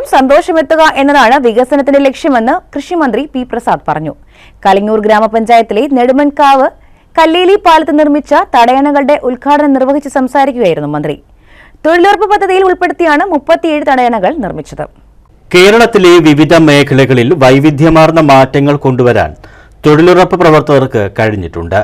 എല്ലാവരിലും സന്തോഷമെത്തുക എന്നതാണ് വികസനത്തിന്റെ ലക്ഷ്യമെന്ന് കൃഷിമന്ത്രി പി പ്രസാദ് പറഞ്ഞു. കലിങ്ങൂർ ഗ്രാമപഞ്ചായത്തിലെ നെടുമൺകാവ് കല്ലേലി പാലത്ത് നിർമ്മിച്ച തടയണകളുടെ ഉദ്ഘാടനം നിർവഹിച്ച് സംസാരിക്കുകയായിരുന്നു മന്ത്രി. തൊഴിലുറപ്പ് പദ്ധതിയിൽ ഉൾപ്പെടുത്തിയാണ് മുപ്പത്തിയേഴ് തടയണകൾ നിർമ്മിച്ചത്. കേരളത്തിലെ വിവിധ മേഖലകളിൽ വൈവിധ്യമാർന്ന മാറ്റങ്ങൾ കൊണ്ടുവരാൻ തൊഴിലുറപ്പ് പ്രവർത്തകർക്ക് കഴിഞ്ഞിട്ടുണ്ട്.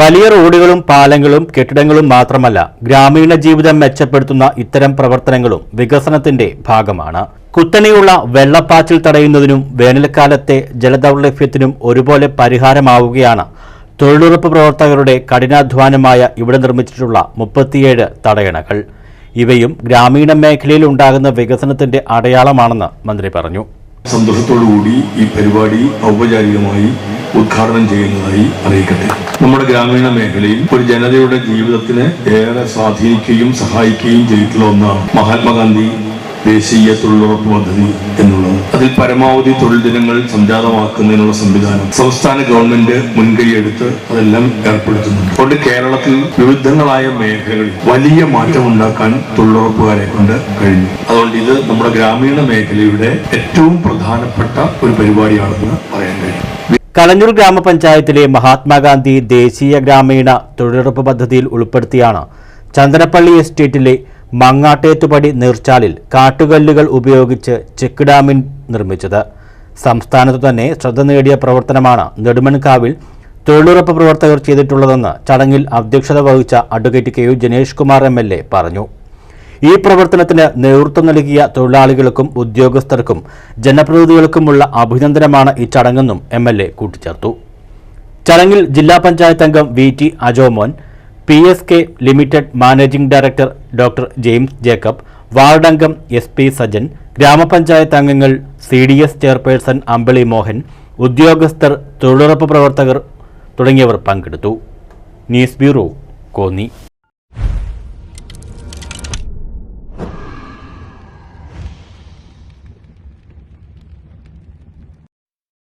വലിയ റോഡുകളും പാലങ്ങളും കെട്ടിടങ്ങളും മാത്രമല്ല ഗ്രാമീണ ജീവിതം മെച്ചപ്പെടുത്തുന്ന ഇത്തരം പ്രവർത്തനങ്ങളും വികസനത്തിന്റെ ഭാഗമാണ്. കുത്തനെയുള്ള വെള്ളപ്പാച്ചിൽ തടയുന്നതിനും വേനൽക്കാലത്തെ ജലദൗർലഭ്യത്തിനും ഒരുപോലെ പരിഹാരമാവുകയാണ്. തൊഴിലുറപ്പ് പ്രവർത്തകരുടെ കഠിനാധ്വാനമായ ഇവിടെ നിർമ്മിച്ചിട്ടുള്ള മുപ്പത്തിയേഴ് തടയണകൾ. ഇവയും ഗ്രാമീണ മേഖലയിൽ ഉണ്ടാകുന്ന വികസനത്തിന്റെ അടയാളമാണെന്ന് മന്ത്രി പറഞ്ഞു. സന്തോഷത്തോടുകൂടി ഈ പരിപാടി ഔപചാരികമായി ഉദ്ഘാടനം ചെയ്യുന്നതായി അറിയിക്കട്ടെ. നമ്മുടെ ഗ്രാമീണ മേഖലയിൽ ഒരു ജനതയുടെ ജീവിതത്തിന് ഏറെ സ്വാധീനിക്കുകയും സഹായിക്കുകയും ചെയ്തിട്ടുള്ള ഒന്നാണ് മഹാത്മാഗാന്ധി ദേശീയ തൊഴിലുറപ്പ് പദ്ധതി എന്നുള്ളത് അതിൽ പരമാവധി തൊഴിൽ ദിനങ്ങൾ സംജാതമാക്കുന്നതിനുള്ള സംവിധാനം സംസ്ഥാന ഗവൺമെന്റ് മുൻകൈയെടുത്ത് അതെല്ലാം ഏർപ്പെടുത്തുന്നുണ്ട്. അതുകൊണ്ട് കേരളത്തിൽ വിവിധങ്ങളായ മേഖലകളിൽ വലിയ മാറ്റം മാറ്റമുണ്ടാക്കാൻ തൊഴിലുറപ്പുകാരെ കൊണ്ട് കഴിഞ്ഞു. അതുകൊണ്ട് ഇത് നമ്മുടെ ഗ്രാമീണ മേഖലയുടെ ഏറ്റവും പ്രധാനപ്പെട്ട ഒരു പരിപാടിയാണെന്ന് പറയാൻ കഴിയും. കളഞ്ഞൂർ ഗ്രാമപഞ്ചായത്തിലെ മഹാത്മാഗാന്ധി ദേശീയ ഗ്രാമീണ തൊഴിലുറപ്പ് പദ്ധതിയിൽ ഉൾപ്പെടുത്തിയാണ് ചന്ദനപ്പള്ളി എസ്റ്റേറ്റിലെ മങ്ങാട്ടേത്തുപടി നീർച്ചാലിൽ കാട്ടുകല്ലുകൾ ഉപയോഗിച്ച് ചെക്ക് ഡാമിൻ നിർമ്മിച്ചത്. സംസ്ഥാനത്തു തന്നെ ശ്രദ്ധ നേടിയ പ്രവർത്തനമാണ് നെടുമൺകാവിൽ തൊഴിലുറപ്പ് പ്രവർത്തകർ ചെയ്തിട്ടുള്ളതെന്ന് ചടങ്ങിൽ അധ്യക്ഷത വഹിച്ച advocate K U Janesh Kumar M L A പറഞ്ഞു. ഈ പ്രവർത്തനത്തിന് നേതൃത്വം നൽകിയ തൊഴിലാളികൾക്കും ഉദ്യോഗസ്ഥർക്കും ജനപ്രതിനിധികൾക്കുമുള്ള അഭിനന്ദനമാണ് ഈ ചടങ്ങെന്നും എം എൽ എ കൂട്ടിച്ചേർത്തു. ചടങ്ങിൽ ജില്ലാ പഞ്ചായത്ത് അംഗം V T Ajomon P S K limited managing director doctor James Jacob ward അംഗം എസ് പി സജൻ ഗ്രാമപഞ്ചായത്ത് അംഗങ്ങൾ C D S chairperson Ambili Mohan ഉദ്യോഗസ്ഥർ തൊഴിലുറപ്പ് പ്രവർത്തകർ തുടങ്ങിയവർ പങ്കെടുത്തു. News bureau Konni.